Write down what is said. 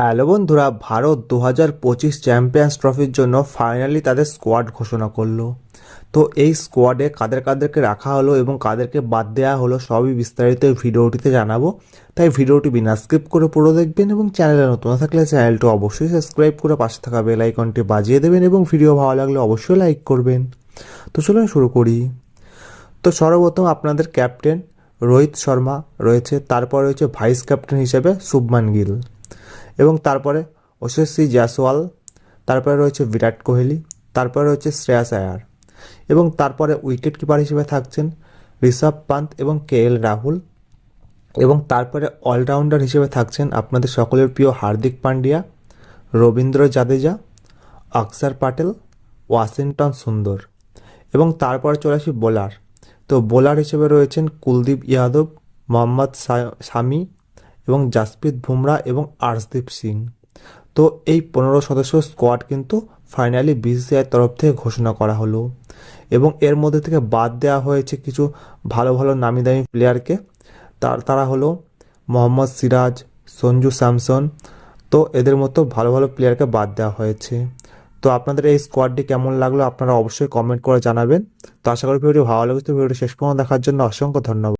Hello বন্ধুরা, ভারত দু হাজার পঁচিশ চ্যাম্পিয়ন্স ট্রফির জন্য ফাইনালি তাদের স্কোয়াড ঘোষণা করল। তো এই স্কোয়াডে কাদের কাদেরকে রাখা হলো এবং কাদেরকে বাদ দেওয়া হলো সবই বিস্তারিত ভিডিওটিতে জানাব। তাই ভিডিওটি বিনা স্কিপ করে পুরো দেখবেন এবং চ্যানেলে নতুন থাকলে চ্যানেলটি অবশ্যই সাবস্ক্রাইব করে পাশে থাকা বেল আইকনটি বাজিয়ে দেবেন এবং ভিডিও ভালো লাগলে অবশ্যই লাইক করবেন। তো চলুন শুরু করি। তো সর্বপ্রথম আপনাদের ক্যাপ্টেন রোহিত শর্মা রয়েছে, তারপর রয়েছে ভাইস ক্যাপ্টেন হিসেবে শুভমান গিল। এবং তারপরে ওশস্বী জয়সওয়াল, তারপরে রয়েছে বিরাট কোহলি, তারপরে রয়েছে শ্রেয়াস আয়ার এবং তারপরে উইকেট কিপার হিসেবে থাকছেন ঋষভ পান্ত এবং কে এল রাহুল এবং তারপরে অলরাউন্ডার হিসেবে থাকছেন আপনাদের সকলের প্রিয় হার্দিক পান্ডিয়া, রবীন্দ্র জাদেজা, অক্ষর পাটেল, ওয়াশিংটন সুন্দর এবং তারপরে চলে আসি বোলার। তো বোলার হিসেবে রয়েছেন কুলদীপ যাদব, মোহাম্মদ শামি এবং জাসপ্রীত বুমরা এবং আর্শদীপ সিং। তো এই পনেরো সদস্য স্কোয়াড কিন্তু ফাইনালি বিসিসিআইয়ের তরফ থেকে ঘোষণা করা হলো। এবং এর মধ্যে থেকে বাদ দেওয়া হয়েছে কিছু ভালো ভালো নামি দামি প্লেয়ারকে তার, তারা হলো মোহাম্মদ সিরাজ, সঞ্জু স্যামসন। তো এদের মতো ভালো ভালো প্লেয়ারকে বাদ দেওয়া হয়েছে। তো আপনাদের এই স্কোয়াডটি কেমন লাগল আপনারা অবশ্যই কমেন্ট করে জানাবেন। তো আশা করি ভিডিওটি ভালো লাগছে। ভিডিওটি শেষ পর্যন্ত দেখার জন্য অসংখ্য ধন্যবাদ।